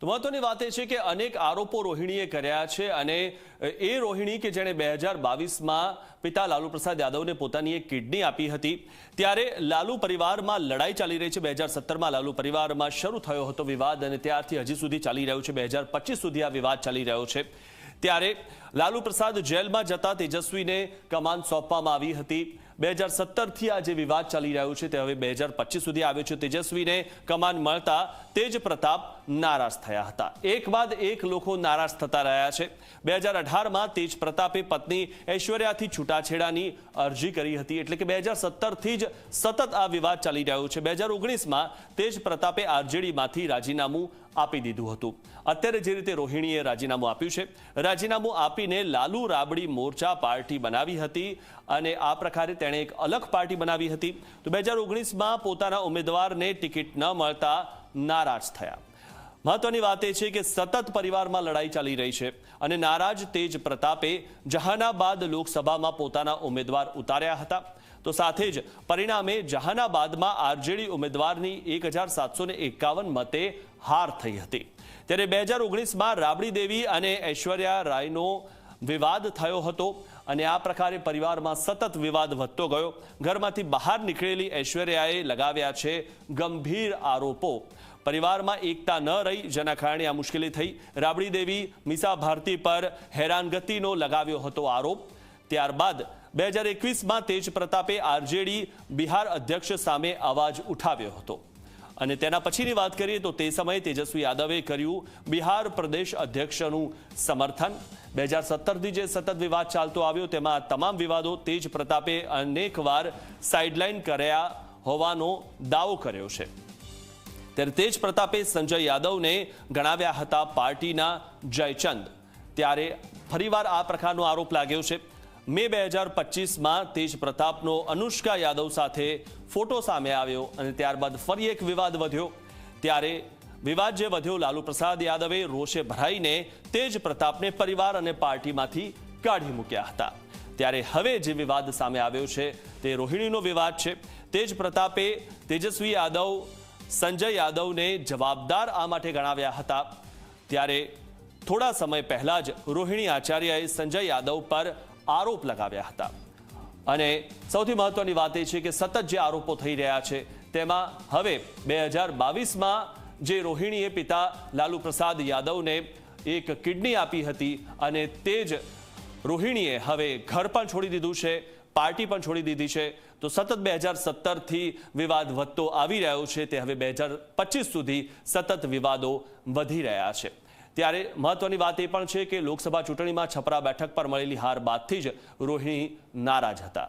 તો મહત્વની વાત એ છે કે અનેક આરોપો રોહિણીએ કર્યા છે અને એ રોહિણી કે જેણે બે હજાર બાવીસમાં પિતા લાલુ પ્રસાદ યાદવને પોતાની એક કિડની આપી હતી. ત્યારે લાલુ પરિવારમાં લડાઈ ચાલી રહી છે. બે હજાર સત્તરમાં લાલુ પરિવારમાં શરૂ થયો હતો વિવાદ અને ત્યારથી હજી સુધી ચાલી રહ્યો છે. બે હજાર પચીસ સુધી આ વિવાદ ચાલી રહ્યો છે. ત્યારે લાલુ પ્રસાદ જેલમાં જતા તેજસ્વીને કમાન સોંપવામાં આવી હતી. બે હજાર સત્તરથી આ જે વિવાદ ચાલી રહ્યો છે તે હવે બે હજાર પચીસ સુધી આવ્યો છે. તેજસ્વીને કમાન મળતા તેજ પ્રતાપ નારાજ થયા હતા. એક બાદ એક લોકો નારાજ થતા રહ્યા છે. બે હજાર અઢારમાં તેજ પ્રતાપે પત્ની ઐશ્વર્યાથી છૂટાછેડાની અરજી કરી હતી. એટલે કે બે હજાર સત્તરથી જ સતત આ વિવાદ ચાલી રહ્યો છે. બે હજાર ઓગણીસમાં તેજ પ્રતાપે આરજેડીમાંથી રાજીનામું આપી દીધું હતું. અત્યારે જે રીતે રોહિણીએ રાજીનામું આપ્યું છે, રાજીનામું આપીને લાલુ રાબડી મોરચા પાર્ટી બનાવી હતી અને આ પ્રકારે તેણે એક અલગ પાર્ટી બનાવી હતી. તો બે હજાર પોતાના ઉમેદવારને ટિકિટ ન મળતા નારાજ થયા. મહત્વની વાત એ છે કે સતત પરિવારમાં લડાઈ ચાલી રહી છે અને નારાજ તેજ પ્રતાપે જહાનાબાદ લોકસભામાં પોતાના ઉમેદવાર ઉતાર્યા હતા. તો સાથે જ પરિણામે જહાનાબાદમાં આરજેડી ઉમેદવારની એક મતે હાર થઈ હતી. ત્યારે બે હજાર ઓગણીસમાં રાબડી દેવી અને ઐશ્વર્યા રાયનો વિવાદ થયો હતો અને આ પ્રકારે પરિવારમાં સતત વિવાદ વધતો ગયો. ઘરમાંથી બહાર નીકળેલી ઐશ્વર્યાએ લગાવ્યા છે ગંભીર આરોપો. પરિવારમાં એકતા ન રહી, જેના કારણે આ મુશ્કેલી થઈ. રાબડી દેવી મીસા ભારતી પર હેરાનગતિનો લગાવ્યો હતો આરોપ. ત્યારબાદ બે હજાર એકવીસમાં તેજ પ્રતાપે આરજેડી બિહાર અધ્યક્ષ સામે અવાજ ઉઠાવ્યો હતો. અને તેના પછીની વાત કરીએ તો તે સમયે તેજસ્વી યાદવે કર્યું બિહાર પ્રદેશ અધ્યક્ષનું સમર્થન. બે હજાર સત્તરથી જે સતત વિવાદ ચાલતો આવ્યો તેમાં તમામ વિવાદો તેજ પ્રતાપે અનેકવાર સાઇડલાઇન કર્યા હોવાનો દાવો કર્યો છે. ત્યારે તેજ પ્રતાપે સંજય યાદવને ગણાવ્યા હતા પાર્ટીના જયચંદ. ત્યારે ફરીવાર આ પ્રકારનો આરોપ લાગ્યો છે. મે બે હજાર પચીસમાં તેજ પ્રતાપનો અનુષ્કા યાદવ સાથે ફોટો સામે આવ્યો અને ત્યારબાદ ફરી એક વિવાદ વધ્યો. ત્યારે વિવાદ જે વધ્યો, લાલુ પ્રસાદ યાદવે રોષે ભરાઈને તેજ પ્રતાપને પરિવાર અને પાર્ટીમાંથી કાઢી મૂક્યા હતા. ત્યારે હવે જે વિવાદ સામે આવ્યો છે, તે રોહિણીનો વિવાદ છે. તેજ પ્રતાપે તેજસ્વી યાદવ, સંજય યાદવને જવાબદાર આ માટે ગણાવ્યા હતા. ત્યારે થોડા સમય પહેલા જ રોહિણી આચાર્યએ સંજય યાદવ પર આરોપ લગાવ્યા હતા. અને સૌથી મહત્વની વાત એ છે કે સતત જે આરોપો થઈ રહ્યા છે, તેમાં હવે બે હજાર બાવીસમાં જે રોહિણીએ પિતા લાલુ પ્રસાદ યાદવને એક કિડની આપી હતી અને તે જ રોહિણીએ હવે ઘર પણ છોડી દીધું છે, પાર્ટી પણ છોડી દીધી છે. તો સતત બે હજાર સત્તરથી વિવાદ વધતો આવી રહ્યો છે, તે હવે બે હજાર પચીસ સુધી સતત વિવાદો વધી રહ્યા છે. ત્યારે મહત્વની વાત એ પણ છે કે લોકસભા ચૂંટણીમાં છપરા બેઠક પર મળેલી હાર બાદથી જ રોહિણી નારાજ હતા.